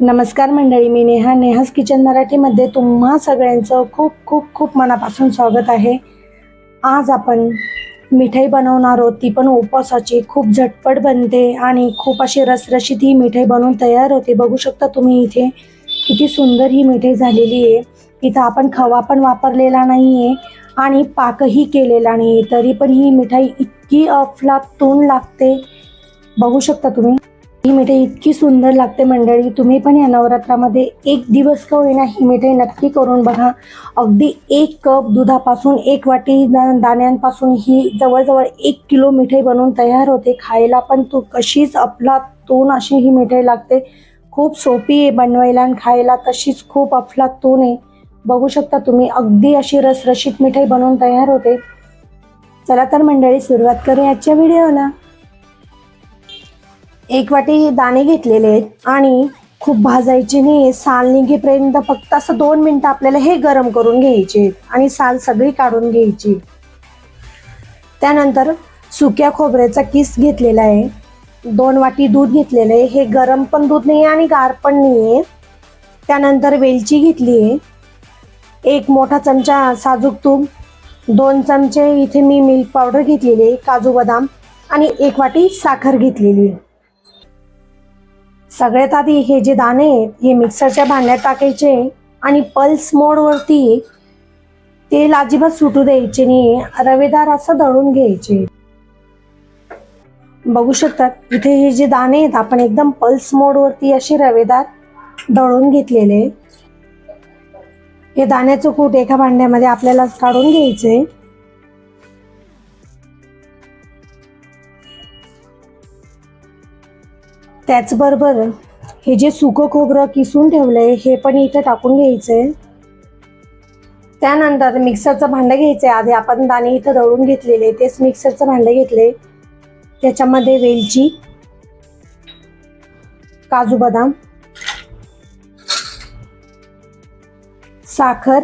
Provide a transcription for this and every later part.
नमस्कार मंडळी मी नेहा. नेहाज किचन मराठीमध्ये तुम्हा सगळ्यांचं खूप खूप खूप मनापासून स्वागत आहे. आज आपण मिठाई बनवणार आहोत. ती पण उपवासाची. खूप झटपट बनते आणि खूप अशी रसरशीत ही मिठाई बनवून तयार होते. बघू शकता तुम्ही इथे किती सुंदर ही मिठाई झालेली आहे. इथं आपण खवा पण वापरलेला नाही आहे आणि पाकही केलेला नाही तरी पण ही मिठाई इतकी अफलातून लागते. बघू शकता तुम्ही. ही मिठाई इतकी सुंदर लागते मंडळी. तुम्ही पण या नवरात्रामध्ये एक दिवस का होईना ही मिठाई नक्की करून बघा. अगदी एक कप दुधापासून एक वाटी दाण्यांपासून ही जवळजवळ एक किलो मिठाई बनवून तयार होते. खायला पण तू कशीच अफलातून अशी ही मिठाई लागते. खूप सोपी आहे बनवायला आणि खायला तशीच खूप अफलातून आहे. बघू शकता तुम्ही अगदी अशी रसरशीत मिठाई बनवून तयार होते. चला तर मंडळी सुरुवात करूया आजच्या व्हिडिओला एक वाटी दाणे घेतलेले आहेत आणि खूप भाजायचे नाही. साल निघेपर्यंत फक्त असं दोन मिनटं आपल्याला हे गरम करून घ्यायचे आणि साल सगळी काढून घ्यायची. त्यानंतर सुक्या खोबऱ्याचा किस घेतलेला आहे. दोन वाटी दूध घेतलेलं आहे. हे गरम पण दूध नाही आहे आणि गार पण नाही आहे त्यानंतर वेलची घेतली आहे. एक मोठा चमचा साजूक तूप दोन चमचे इथे मी मिल्क पावडर घेतलेली आहे काजू बदाम आणि एक वाटी साखर घेतलेली आहे. सगळ्यात आधी हे जे दाणे आहेत हे मिक्सरच्या भांड्यात टाकायचे आणि पल्स मोडवरती तेल अजिबात सुटू द्यायचे नाही रवेदार असं दळून घ्यायचे. बघू शकतात इथे हे जे दाणे आहेत आपण एकदम पल्स मोडवरती असे रवेदार दळून घेतलेले. हे दाण्याचं कूट एका भांड्यामध्ये आपल्याला काढून घ्यायचंय. त्याचबरोबर हे जे सुकं खोबरं किसून ठेवलंय हे पण इथे टाकून घ्यायचंय. त्यानंतर मिक्सरचं भांडं घ्यायचंय. आधी आपण दाणे इथं दळून घेतलेले तेच मिक्सरचं भांडं घेतले त्याच्यामध्ये वेलची काजू बदाम साखर.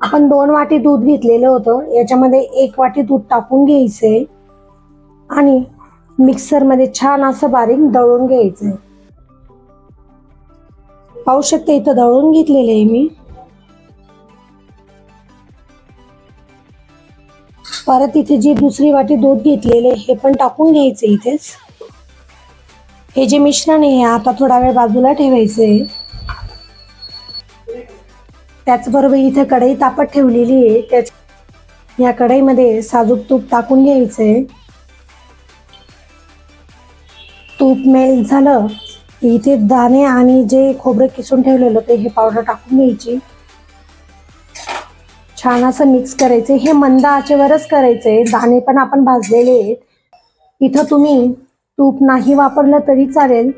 आपण दोन वाटी दूध घेतलेलं होतं. याच्यामध्ये एक वाटी दूध टाकून घ्यायचंय. आणि मिक्सरमध्ये छान असं बारीक दळून घ्यायचंय. पाहू शकते इथं दळून घेतलेले आहे मी. परत इथे जी दुसरी वाटी दूध घेतलेले हे पण टाकून घ्यायचे इथेच. हे जे मिश्रण आहे हे आता थोडा वेळ बाजूला ठेवायचंय. त्याचबरोबर इथे कढई तापत ठेवलेली आहे त्याच या कढईमध्ये साजूक तूप टाकून घ्यायचंय. तूप मेल्ट झालं की इथे दाणे आणि जे खोबरं किसून ठेवलेलं ते हे पावडर टाकून घ्यायची. छान असं मिक्स करायचं. हे मंद आचेवरच करायचंय. दाणे पण आपण भाजलेले आहेत. इथं तुम्ही तूप नाही वापरलं तरी चालेल.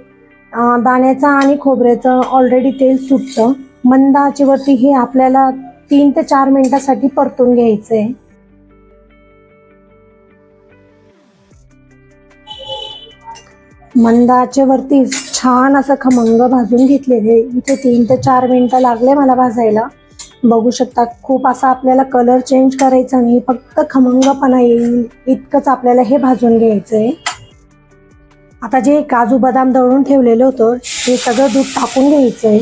दाण्याचं आणि खोबऱ्याचं ऑलरेडी तेल सुटतं. मंद आचेवरती हे आपल्याला तीन ते चार मिनिटासाठी परतून घ्यायचं आहे आचेवरती छान असं खमंग भाजून घेतलेले इथे तीन ते चार मिनिटं लागले मला भाजायला. बघू शकता खूप असा आपल्याला कलर चेंज करायचा नाही फक्त खमंगपणा येईल. इतकंच आपल्याला हे भाजून घ्यायचंय. आता जे काजू बदाम दळून ठेवलेलं होतं हे सगळं दूध टाकून घ्यायचंय.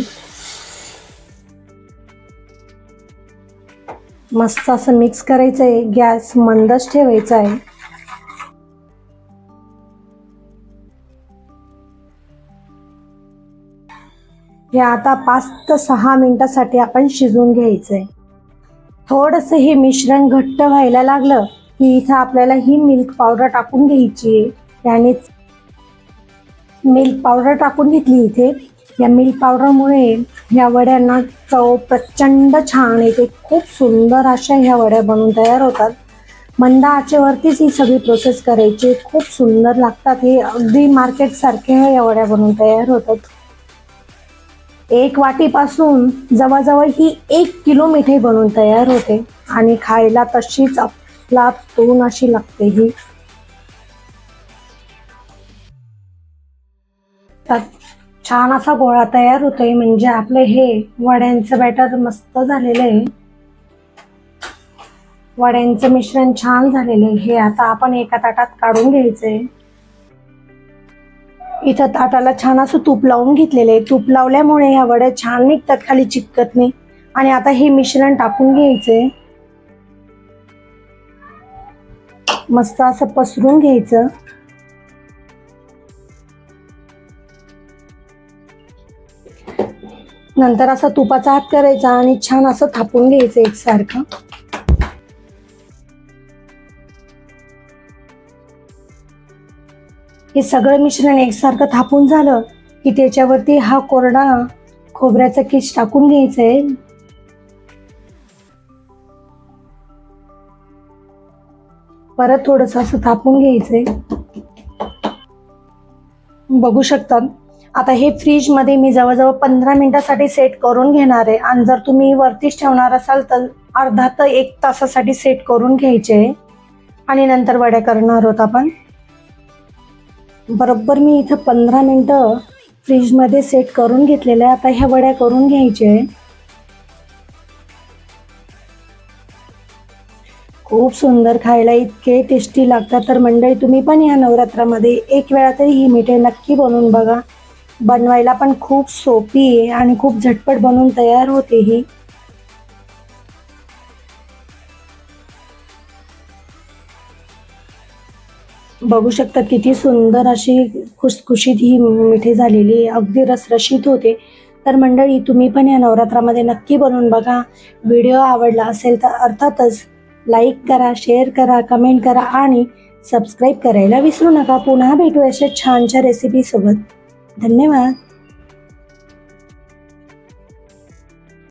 मस्त असं मिक्स करायचंय गॅस मंदच ठेवायचा आहे हे आता पाच ते सहा मिनिटासाठी आपण शिजवून घ्यायचंय. थोडंसं हे मिश्रण घट्ट व्हायला लागलं की इथं आपल्याला ही मिल्क पावडर टाकून घ्यायची आहे. यानेच मिल्क पावडर टाकून घेतली इथे. या मिल्क पावडरमुळे ह्या वड्यांना चव प्रचंड छान येते. खूप सुंदर अशा ह्या वड्या बनवून तयार होतात. मंद आचेवरतीच ही सगळी प्रोसेस करायची. खूप सुंदर लागतात. हे अगदी मार्केटसारख्या ह्या वड्या बनवून तयार होतात. एक वाटीपासून जवळजवळ ही एक किलो मिठाई बनवून तयार होते. आणि खायला तशीच अफलातून अशी लागते ही. छान असा गोळा तयार होतोय. म्हणजे आपले हे वड्यांचं बॅटर मस्त झालेलं आहे. वड्यांचं मिश्रण छान झालेलं आहे. हे आता आपण एका ताटात काढून घ्यायचंय. इथं ताटाला छान असं तूप लावून घेतलेलं आहे. तूप लावल्यामुळे ह्या वड्या छान निघतात खाली चिकत नाही. आणि आता हे मिश्रण टाकून घ्यायचंय. मस्त असं पसरून घ्यायचं. नंतर असा तुपाचा हात करायचा आणि छान असं थापून घ्यायचं एकसारखं. हे सगळं मिश्रण एकसारखं थापून झालं की त्याच्यावरती हा कोरडा खोबऱ्याचा किस टाकून घ्यायचा आहे परत थोडस असं थापून घ्यायचंय. बघू शकतात आता हे फ्रीजमध्ये मी जवळजवळ पंधरा मिनिटासाठी सेट करून घेणार आहे. आणि जर तुम्ही वरतीच ठेवणार असाल तर अर्धा तर एक तासासाठी सेट करून घ्यायचे. आणि नंतर वड्या करणार आहोत आपण. बरोबर मी इथं पंधरा मिनटं फ्रीजमध्ये सेट करून घेतलेल्या आहे. आता ह्या वड्या करून घ्यायच्या आहे खूप सुंदर खायला इतके टेस्टी लागतात. तर मंडळी तुम्ही पण या नवरात्रामध्ये एक वेळा तरी ही मिठाई नक्की बनवून बघा. बनवायला पण खूप सोपी आहे आणि खूप झटपट बनवून तयार होते ही. बघू शकता किती सुंदर अशी खुसखुशीत ही मिठी झालेली अगदी रसरशीत होते. तर मंडळी तुम्ही पण या नवरात्रामध्ये नक्की बनवून बघा. व्हिडिओ आवडला असेल तर अर्थातच लाईक करा शेअर करा कमेंट करा आणि सबस्क्राईब करायला विसरू नका. पुन्हा भेटू अशा छानशा रेसिपीसोबत धन्यवाद.